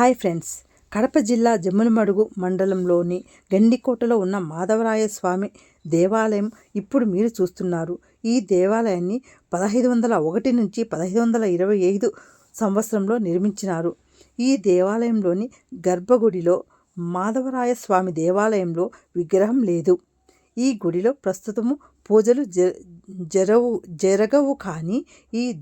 Hi friends. Kadapa జిల్లా జమ్ములమడుగు మండలంలోని గండికోటలో ఉన్న మాధవరాయ స్వామి దేవాలయం ఇప్పుడు మీరు చూస్తున్నారు. ఈ దేవాలయాన్ని పదహైదు వందల ఒకటి నుంచి పదహైదు వందల ఇరవై ఐదు సంవత్సరంలో నిర్మించినారు. ఈ దేవాలయంలోని గర్భగుడిలో మాధవరాయ స్వామి దేవాలయంలో విగ్రహం లేదు. ఈ గుడిలో ప్రస్తుతము పూజలు జ జరవు జరగవు కానీ ఈ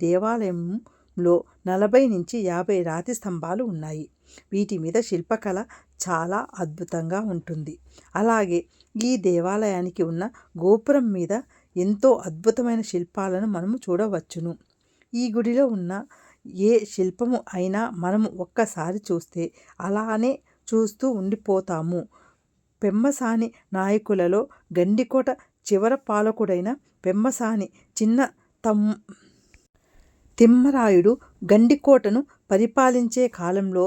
లో నలభై నుంచి యాభై రాతి స్తంభాలు ఉన్నాయి. వీటి మీద శిల్పకళ చాలా అద్భుతంగా ఉంటుంది. అలాగే ఈ దేవాలయానికి ఉన్న గోపురం మీద ఎంతో అద్భుతమైన శిల్పాలను మనము చూడవచ్చును. ఈ గుడిలో ఉన్న ఏ శిల్పము అయినా మనము ఒక్కసారి చూస్తే అలానే చూస్తూ ఉండిపోతాము. పెమ్మసాని నాయకులలో గండికోట చివర పాలకుడైన పెమ్మసాని చిన్న తమ్ తిమ్మరాయుడు గండికోటను పరిపాలించే కాలంలో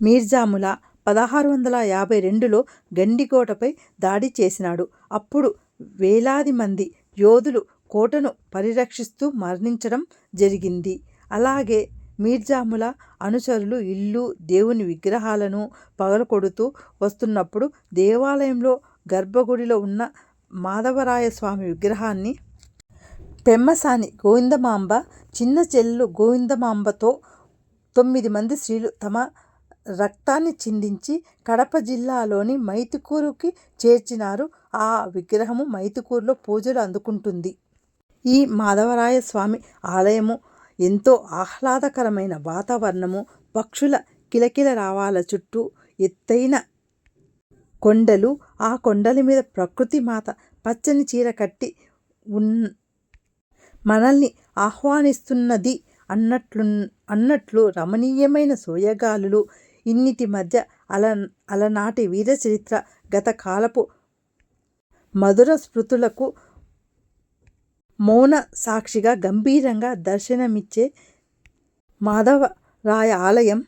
మీర్జాముల పదహారు వందల యాభై రెండులో గండికోటపై దాడి చేసినాడు. అప్పుడు వేలాది మంది యోధులు కోటను పరిరక్షిస్తూ మరణించడం జరిగింది. అలాగే మీర్జాముల అనుచరులు ఇల్లు దేవుని విగ్రహాలను పగలకొడుతూ వస్తున్నప్పుడు దేవాలయంలో గర్భగుడిలో ఉన్న మాధవరాయ స్వామి విగ్రహాన్ని పెమ్మసాని గోవిందమాంబ చిన్న చెల్లు గోవిందమాంబతో తొమ్మిది మంది స్త్రీలు తమ రక్తాన్ని చిందించి కడప జిల్లాలోని మైతుకూరుకి చేర్చినారు. ఆ విగ్రహము మైతుకూరులో పూజలు అందుకుంటుంది. ఈ మాధవరాయ స్వామి ఆలయము ఎంతో ఆహ్లాదకరమైన వాతావరణము. పక్షుల కిలకిల రావాల చుట్టూ ఎత్తైన కొండలు. ఆ కొండల మీద ప్రకృతి మాత పచ్చని చీర కట్టి ఉన్ మనల్ని ఆహ్వానిస్తున్నది అన్నట్లు అన్నట్లు రమణీయమైన సోయగాలులు. ఇన్నిటి మధ్య అల అలనాటి వీర చరిత్ర గత కాలపు మధుర స్మృతులకు మౌన సాక్షిగా గంభీరంగా దర్శనమిచ్చే మాధవరాయ ఆలయం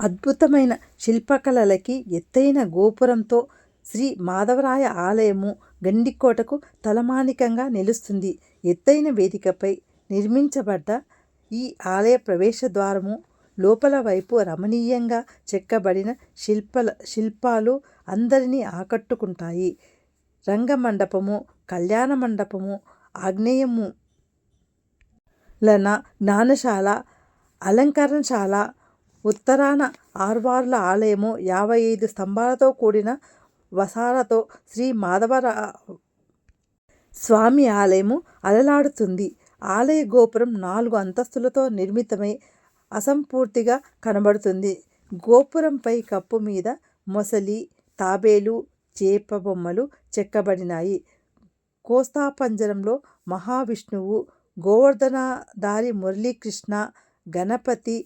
అద్భుతమైన శిల్పకళలకి ఎత్తైన గోపురంతో శ్రీ మాధవరాయ ఆలయము గండికోటకు తలమానికంగా నిలుస్తుంది. ఎత్తైన వేదికపై నిర్మించబడ్డ ఈ ఆలయ ప్రవేశ ద్వారము లోపల వైపు రమణీయంగా చెక్కబడిన శిల్పల శిల్పాలు అందరినీ ఆకట్టుకుంటాయి. రంగమండపము కళ్యాణ మండపము ఆగ్నేయము లన జ్ఞానశాల అలంకరణశాల ఉత్తరాన ఆర్వార్ల ఆలయము యాభై ఐదు స్తంభాలతో కూడిన వసాలతో శ్రీ మాధవర స్వామి ఆలయము అలలాడుతుంది. ఆలయ గోపురం నాలుగు అంతస్తులతో నిర్మితమై అసంపూర్తిగా కనబడుతుంది. గోపురంపై కప్పు మీద మొసలి తాబేలు చేప బొమ్మలు చెక్కబడినాయి. కోస్తాపంజరంలో మహావిష్ణువు గోవర్ధనధారి మురళీకృష్ణ గణపతి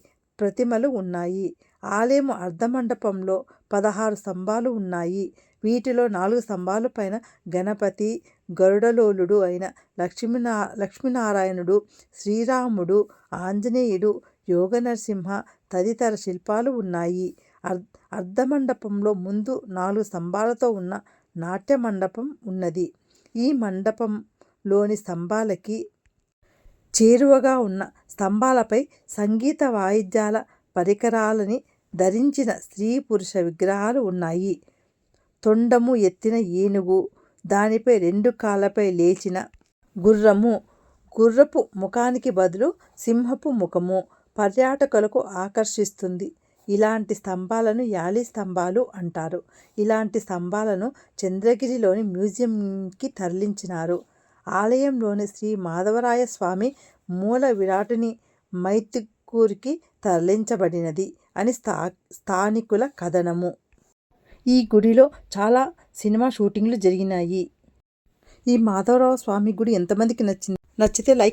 ప్రతిమలు ఉన్నాయి. ఆలయం అర్ధమండపంలో పదహారు స్తంభాలు ఉన్నాయి. వీటిలో నాలుగు స్తంభాల పైన గణపతి గరుడలోలుడు అయిన లక్ష్మీనా లక్ష్మీనారాయణుడు శ్రీరాముడు ఆంజనేయుడు యోగనరసింహ తదితర శిల్పాలు ఉన్నాయి. అర్ అర్ధమండపంలో ముందు నాలుగు స్తంభాలతో ఉన్న నాట్య మండపం ఉన్నది. ఈ మండపంలోని స్తంభాలకి చేరువగా ఉన్న స్తంభాలపై సంగీత వాయిద్యాల పరికరాలని ధరించిన స్త్రీ పురుష విగ్రహాలు ఉన్నాయి. తొండము ఎత్తిన ఏనుగు దానిపై రెండు కాళ్ళపై లేచిన గుర్రము. గుర్రపు ముఖానికి బదులు సింహపు ముఖము పర్యాటకులకు ఆకర్షిస్తుంది. ఇలాంటి స్తంభాలను యాలి స్తంభాలు అంటారు. ఇలాంటి స్తంభాలను చంద్రగిరిలోని మ్యూజియంకి తరలించినారు. ఆలయంలోని శ్రీ మాధవరాయ స్వామి మూల విరాటుని మైతుకూరికి తరలించబడినది. అని స్థా స్థానికుల కథనము. ఈ గుడిలో చాలా సినిమా షూటింగ్లు జరిగినాయి. ఈ మాధవరావు స్వామి గుడి ఎంతమందికి నచ్చింది? నచ్చితే లైక్